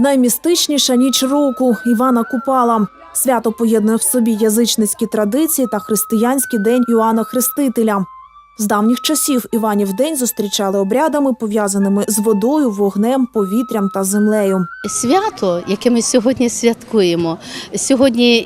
Наймістичніша ніч року Івана Купала. Свято поєднує в собі язичницькі традиції та християнський день Йоанна Хрестителя. З давніх часів Іванів день зустрічали обрядами, пов'язаними з водою, вогнем, повітрям та землею. Свято, яке ми сьогодні святкуємо, сьогодні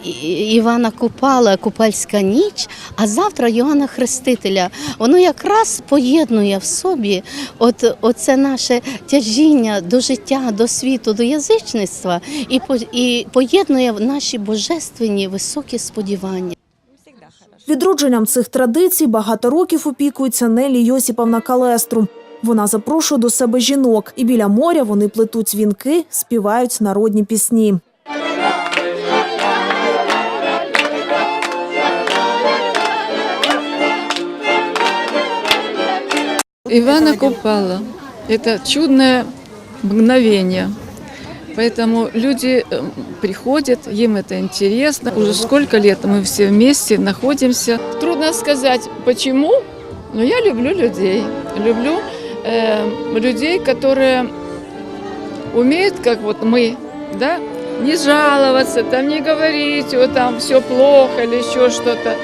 Івана Купала, Купальська ніч, а завтра Йоанна Хрестителя. Воно якраз поєднує в собі от, оце наше тяжіння до життя, до світу, до язичництва і, і поєднує наші божественні високі сподівання. Відродженням цих традицій багато років опікується Нелі Йосіповна Калестру. Вона запрошує до себе жінок, і біля моря вони плетуть вінки, співають народні пісні. Ивана Купала. Это чудное мгновение. Поэтому люди э, приходят, им это интересно. Уже сколько лет мы все вместе находимся. Трудно сказать, почему, но я люблю людей. Люблю э, людей, которые умеют, как вот мы, да, не жаловаться, там не говорить, вот там все плохо или еще что-то.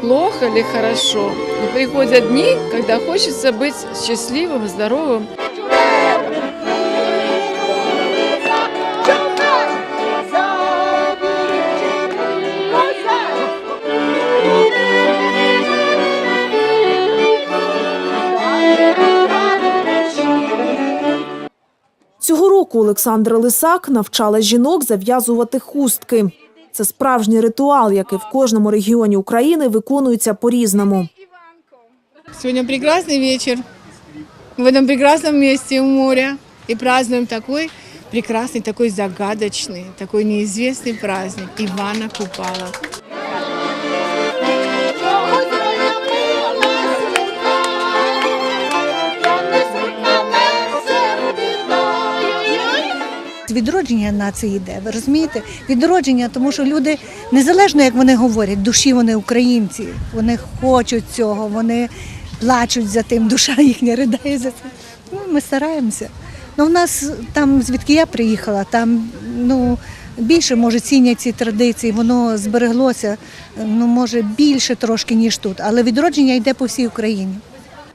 Плохо или хорошо, но приходят дни, когда хочется быть счастливым, здоровым. року Олександра Лисак навчала жінок зав'язувати хустки. Це справжній ритуал, який в кожному регіоні України виконується по-різному. Сегодня прекрасный вечер в этом прекрасном месте у моря. И празднуем такой прекрасный, такой загадочный, такой неизвестный праздник Ивана Купала. Відродження нації йде, ви розумієте? Відродження, тому що люди, незалежно як вони говорять, душі вони українці, вони хочуть цього, вони плачуть за тим, душа їхня ридає за цим. Ну, ми стараємося. Ну, в нас там, звідки я приїхала, там ну, більше може цінять ці традиції, воно збереглося, ну, може, більше трошки, ніж тут. Але відродження йде по всій Україні.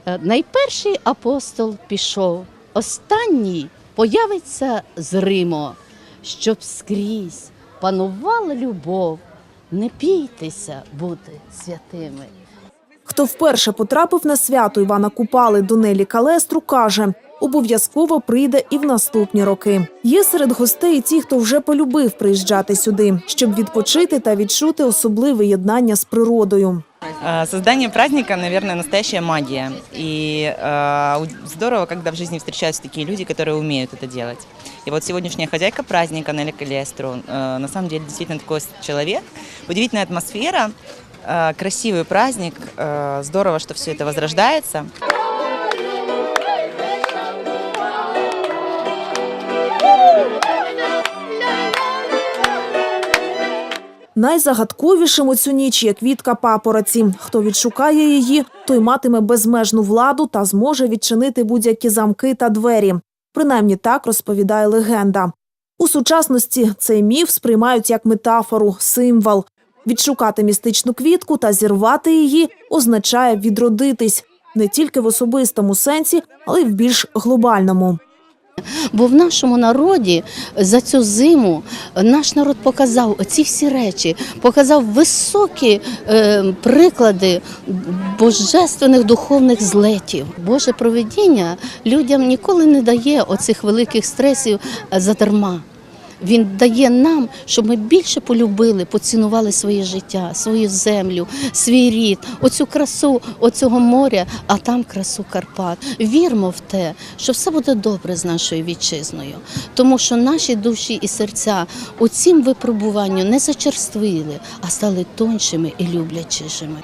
Е, Найперший апостол пішов, останній появиться з Римо, щоб скрізь панувала любов. Не бійтеся бути святими. Хто вперше потрапив на свято Івана Купали до Нелі Калестру, каже, обов'язково прийде і в наступні роки. Є серед гостей ті, хто вже полюбив приїжджати сюди, щоб відпочити та відчути особливе єднання з природою. А, Создание праздника, наверное, настоящая магия. И э, у- здорово, когда в жизни встречаются такие люди, которые умеют это делать. И вот сегодняшняя хозяйка праздника Нелли Калестру, э, на самом деле действительно такой человек. Удивительная атмосфера, э, красивый праздник. э, здорово, что все это возрождается. Найзагадковішим у цю ніч є квітка папороці. Хто відшукає її, той матиме безмежну владу та зможе відчинити будь-які замки та двері. Принаймні так розповідає легенда. У сучасності цей міф сприймають як метафору, символ. Відшукати містичну квітку та зірвати її означає відродитись не тільки в особистому сенсі, але й в більш глобальному. Бо в нашому народі за цю зиму наш народ показав ці всі речі, показав високі е, приклади божественних духовних злетів. Боже провидіння людям ніколи не дає оцих великих стресів е, задарма. Він дає нам, щоб ми більше полюбили, поцінували своє життя, свою землю, свій рід, оцю красу оцього моря, а там красу Карпат. Вірмо в те, що все буде добре з нашою вітчизною, тому що наші душі і серця у цім випробуванню не зачерствили, а стали тоншими і люблячішими.